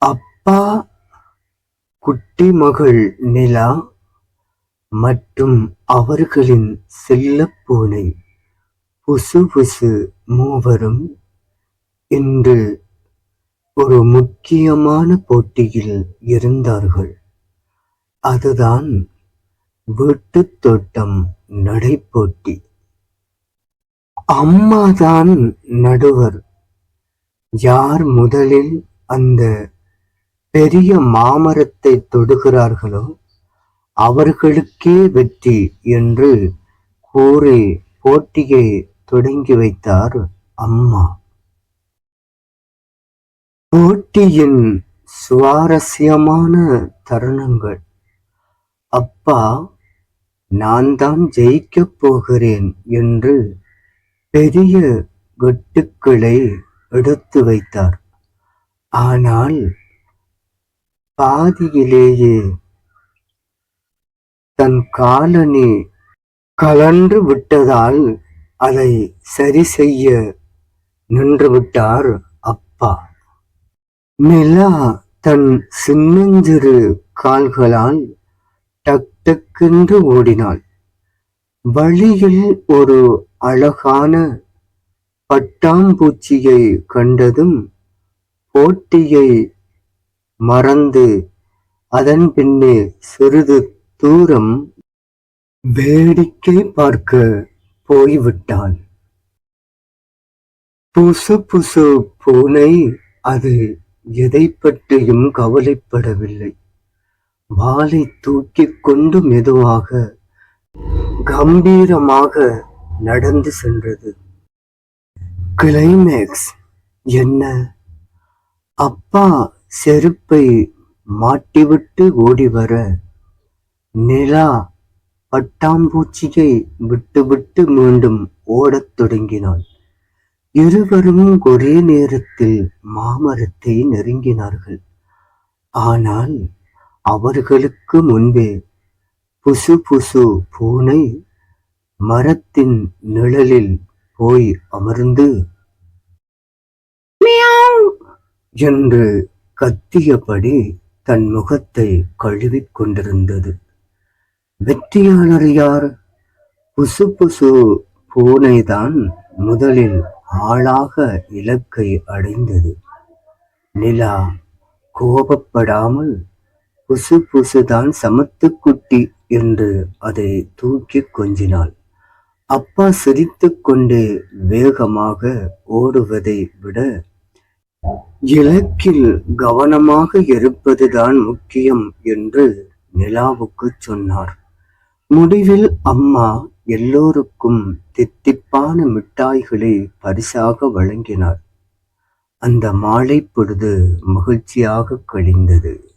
அப்பா குட்டி மகள் நிலா மற்றும் அவர்களின் செல்லப்பூனை புசு புசு மூவரும் இன்று ஒரு முக்கியமான போட்டியில் இருந்தார்கள். அதுதான் வீட்டுத் தோட்டம் நடைப்போட்டி அம்மாதான் நடுவர். யார் முதலில் அந்த பெரிய மாமரத்தை தொடுகிறார்களோ அவர்களுக்கே வெற்றி என்று கூறி போட்டியை தொடங்கி வைத்தார் அம்மா. போட்டியின் சுவாரஸ்யமான தருணங்கள். அப்பா நான் தான் ஜெயிக்கப் போகிறேன் என்று பெரிய வெட்டுக்களை எடுத்து வைத்தார். ஆனால் பாதியிலேயே தன் காலனி கலன்று விட்டதால் அதை சரி செய்ய நின்றுவிட்டார் அப்பா. நிலா தன் சின்னஞ்சிறு கால்களால் டக் டக்கென்று ஓடினாள். வழியில் ஒரு அழகான பட்டாம்பூச்சியை கண்டதும் போட்டியை மறந்து. அதன் பின்னே சிறிது தூரம் வேடிக்கை பார்க்க போய்விட்டாள் புசு புசு பூனை அது எதை பற்றியும் கவலைப்படவில்லை. வாளை தூக்கிக் கொண்டு மெதுவாக கம்பீரமாக நடந்து சென்றது. கிளைமேக்ஸ் என்ன? அப்பா செருப்பை மாட்டிவிட்டு ஓடி வர நிலா பட்டாம்பூச்சியை விட்டுவிட்டு மீண்டும் ஓடத் தொடங்கினாள். இருவரும் ஒரே நேரத்தில் மாமரத்தை நெருங்கினார்கள். ஆனால் அவர்களுக்கு முன்பே புசு புசு பூனை மரத்தின் நிழலில் போய் அமர்ந்து என்று கத்தியபடி தன் முகத்தை கழுவிக் கொண்டிருந்தது. வெற்றியாளர் யார்? புசு புசு பூனைதான் முதலில் ஆளாக இலக்கை அடைந்தது. நிலா கோபப்படாமல் புசு புசுதான் சமத்துக்குட்டி என்று அதை தூக்கிக் கொஞ்சினாள். அப்பா சிரித்துக்கொண்டு வேகமாக ஓடுவதை விட இலக்கில் கவனமாக இருப்பதுதான் முக்கியம் என்று நிலாவுக்குச் சொன்னார். முடிவில் அம்மா எல்லோருக்கும் தித்திப்பான மிட்டாய்களை பரிசாக வழங்கினார். அந்த மாலை பொழுது மகிழ்ச்சியாக கழிந்தது.